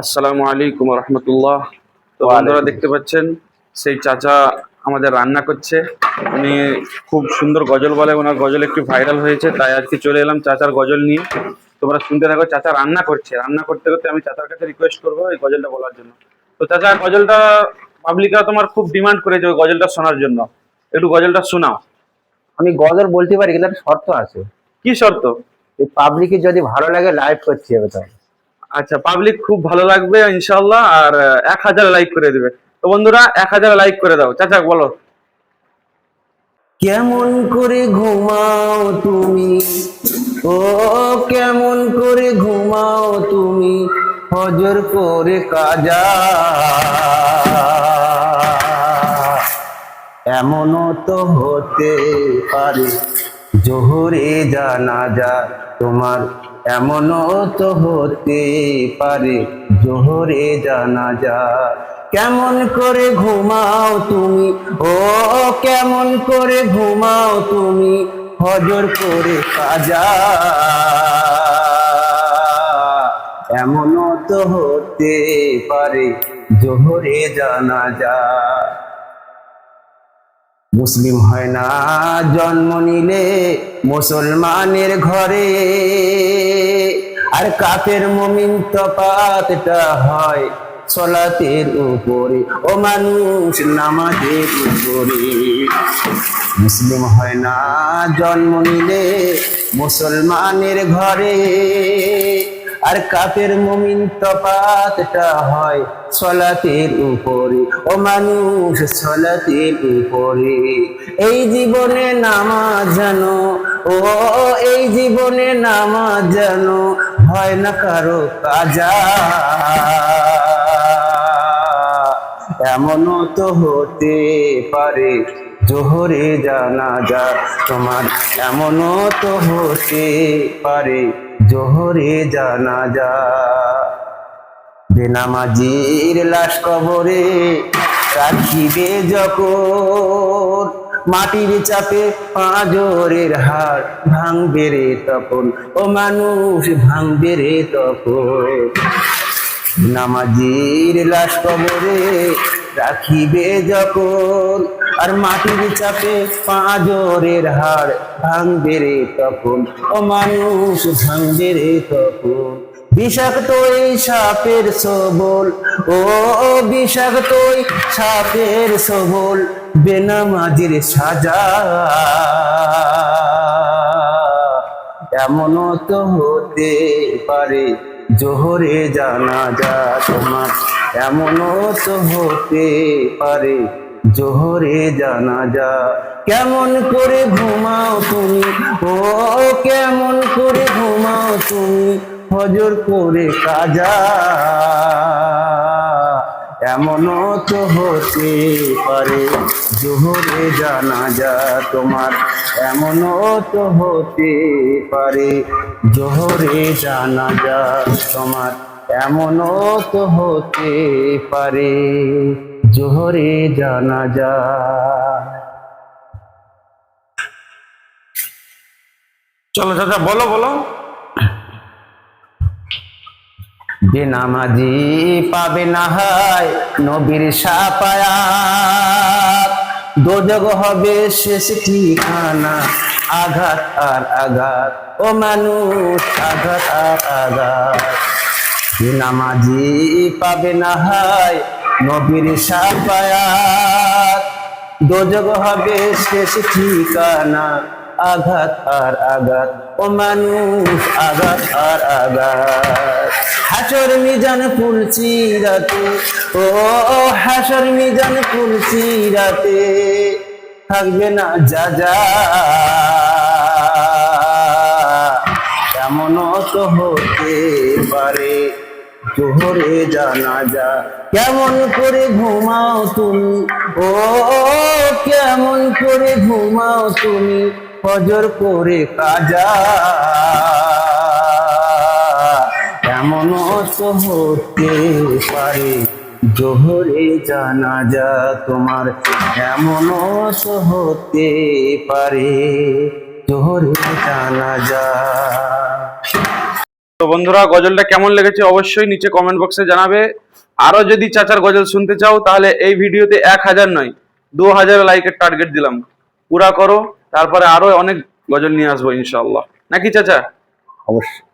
আসসালামু আলাইকুম রহমতুল্লাহ তো বন্ধুরা দেখতে পাচ্ছেন সেই চাচা আমাদের রান্না করছে। উনি খুব সুন্দর গজল বলে ওনার গজল একটু ভাইরাল হয়েছে তাই আজকে চলে এলাম চাচার গজল নিয়ে। তোমরা শুনতে থাকো চাচা রান্না করছে। রান্না করতে করতে আমি চাচার কাছে রিকোয়েস্ট করব এই গজলটা বলার জন্য। তো চাচা গজলটা পাবলিকরা তোমার খুব ডিমান্ড করেছে ওই গজলটা শোনার জন্য। একটু গজলটা শোনাও। আমি গজল বলতে পারি কিন্তু শর্ত আছে। কি শর্ত? এই পাবলিকে যদি ভালো লাগে লাইভ করতে হবে তাহলে আচ্ছা পাবলিক খুব ভালো লাগবে ইনশাল্লাহ আর এক হাজার লাইক করে দেবে। তো বন্ধুরা, এক হাজার লাইক করে দাও। চাচা, বলো। কেমন করে ঘুমাও তুমি? ও, কেমন করে ঘুমাও তুমি? হজর করে কাজা। এমনও তো হতে পারে। জোহরে জানা যা তোমার এমনও তো হতে পারে। জোহরে জানা যা কেমন করে ঘুমাও তুমি? ও, কেমন করে ঘুমাও তুমি? হজর করে কাজা এমনও তো হতে পারে। জোহরে জানা যা মুসলিম হয় না, জন্ম নিলে মুসলমানের ঘরে। আর কাফের মমিন তপাতটা হয় সলাতের উপরে, ও মানুষ নামাজের উপরে। মুসলিম হয় না, জন্ম নিলে মুসলমানের ঘরে। আর কাপের মমিন তপাতটা হয় সলাতের উপরে, ও মানুষ সলাতের উপরে। এই জীবনে নামাজ জানো ও এই জীবনে নামাজ জানো হয় না কারও কাজা। এমনও তো হতে পারে জোহরে জানা যা তোমার, এমনও তো হতে পারে জোহরে জানা যা বেনামাজির লাশ কবরে রাখিবে যখন। মাটির চাপে পাঁজরের হাড় ভাঙবে রে তখন, ও মানুষ ভাঙবে রে তখন। নামাজির লাশ কবরে রাখিবে যখন আর মাটির চাপে পাঁজরের হাড় ভাঙবে রে তখন। ও মানুষ, ভাঙবে রে তখন। বিষাক্ত এই সাপের সবল, ও বিষাক্ত সাপের সবল, বেনামাজির সাজা। এমনও তো হতে পারে, জোহরে জানা যা তোমার। এমনও তো হতে পারে জোহরে জানা যা কেমন করে ঘুমাও তুমি? ও, কেমন করে ঘুমাও তুমি? হজর করে কাজা এমনও তো হতে পারে জোহরে জানা যা তোমার। এমনও তো হতে পারে জোহরে জানা যা তোমার। এমনও তো হতে পারে। জোহরে জানা যা চলো চাচা বলো বলো। যে নামাজি পাবে না হয় নবীর সাপায়াত দোজগ হবে শেষ ঠিকানা আঘাত আর আঘাত ও মানুষ আঘাত আর আঘাত। যে নামাজি পাবে না হয় নবীর সাপায়াত দোজগ হবে শেষ ঠিকানা। আঘাত আর আঘাত। ও মানুষ, আঘাত আর আঘাত। হাসর মিজান ফুলছি রাতে ও হাসর মিজান ফুলছি রাতে থাকবে না যা যা। এমনও তো হতে পারে। জোহরে জানা যা কেমন করে ঘুমাও তুমি? ও, কেমন করে ঘুমাও তুমি? ফজর করে কাজা। এমনও তো হতে পারে জোহরে জানা যা তোমার তো হতে পারে জোহরে জানা যা তো বন্ধুরা, গজলটা কেমন লেগেছে অবশ্যই নিচে কমেন্ট বক্সে জানাবে। আরও যদি চাচার গজল শুনতে চাও, তাহলে এই ভিডিওতে এক হাজার নয়, দু হাজার লাইকের টার্গেট দিলাম। পুরা করো, তারপরে আরও অনেক গজল নিয়ে আসব ইনশাল্লাহ নাকি চাচা? অবশ্যই।